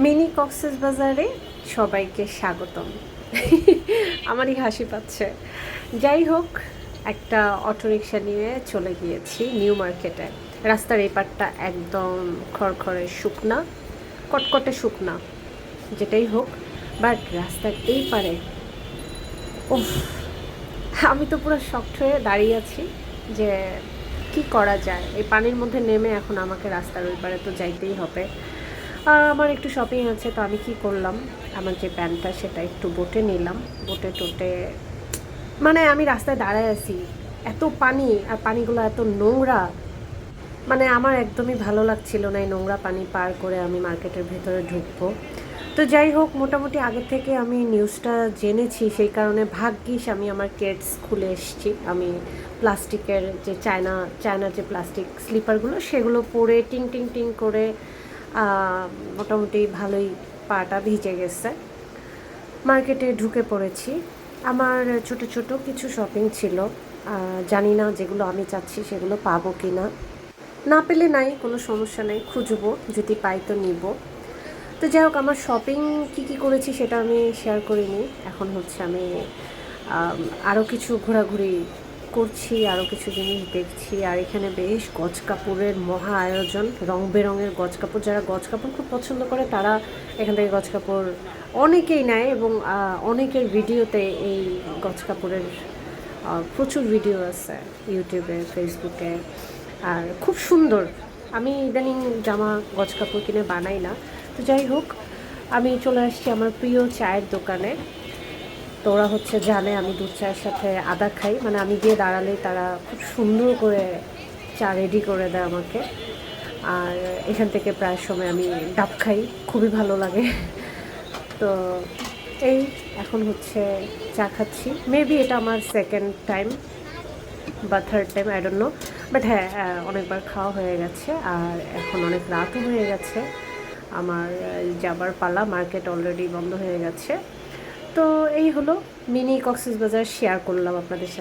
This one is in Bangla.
মিনি কক্সেস বাজারে সবাইকে স্বাগতম। আমারই হাসি পাচ্ছে। যাই হোক, একটা অটোরিকশা নিয়ে চলে গিয়েছি নিউ মার্কেটে। রাস্তার এই পাটটা একদম খড়খড়ে শুকনা, কটকটে শুকনা, যেটাই হোক। বাট রাস্তার এই পারে, উফ, আমি তো পুরো শক্ট হয়ে দাঁড়িয়ে আছি যে কি করা যায়? এই পানির মধ্যে নেমে এখন আমাকে রাস্তার ওই পারে তো যাইতেই হবে। আমার একটু শপিং আছে, তো আমি কি করলাম? আমার যে প্যান্টটা সেটা একটু বোটে নিলাম। বোটে টোটে মানে আমি রাস্তায় দাঁড়ায় আছি। এত পানি, আর পানিগুলো এত নোংরা। মানে আমার একদমই ভালো লাগছিল না এই নোংরা পানি পার করে আমি মার্কেটের ভেতরে ঢুকবো। তো যাই হোক, মোটামুটি আগে থেকে আমি নিউজটা জেনেছি, সেই কারণে ভাগ্যিস আমি আমার কেটস খুলে এসেছি। আমি প্লাস্টিকের যে চায়না, চায়নার যে প্লাস্টিক স্লিপারগুলো সেগুলো পরে টিং টিং টিং করে মোটামুটি ভালোই পাটা ভিজে গেছে। মার্কেটে ঢুকে পড়েছি। আমার ছোট ছোট কিছু শপিং ছিল। জানি না যেগুলো আমি চাচ্ছি সেগুলো পাবো কি না না পেলে নাই, কোনো সমস্যা নেই, খুঁজবো, যদি পাই তো নিব। তো যাই হোক, আমার শপিং কী কী করেছি সেটা আমি শেয়ার করিনি। এখন হচ্ছে আমি আরও কিছু ঘোরাঘুরি করছি আরও কিছু জিনিস দেখছি। আর এখানে বেশ গজ কাপড়ের মহা আয়োজন। রং বেরঙের গজ কাপড়। যারা গজ কাপড় খুব পছন্দ করে, তারা এখান থেকে গজ কাপড় অনেকেই নেয় এবং অনেকের ভিডিওতে এই গজ কাপড়ের প্রচুর ভিডিও আছে ইউটিউবে, ফেসবুকে। আর খুব সুন্দর। আমি ইদানিং জামা, গজ কাপড় কিনে বানাই না। তো যাই হোক, আমি চলে আসছি আমার প্রিয় চায়ের দোকানে। তো ওরা হচ্ছে জানে, আমি দুধ চায়ের সাথে আদা খাই। মানে আমি গিয়ে দাঁড়ালেই তারা খুব সুন্দর করে চা রেডি করে দেয় আমাকে। আর এখান থেকে প্রায় সময় আমি ডাব খাই, খুবই ভালো লাগে। তো এই, এখন হচ্ছে চা খাচ্ছি। মেবি এটা আমার সেকেন্ড টাইম বা third time I don't know but হ্যাঁ অনেকবার খাওয়া হয়ে গেছে, আর এখন অনেক রাতও হয়ে গেছে। আমার যাবার পালা মার্কেট অলরেডি বন্ধ হয়ে গেছে। তো এই হলো মিনি কক্সেস বাজার শেয়ার করলাম আপনাদের সাথে।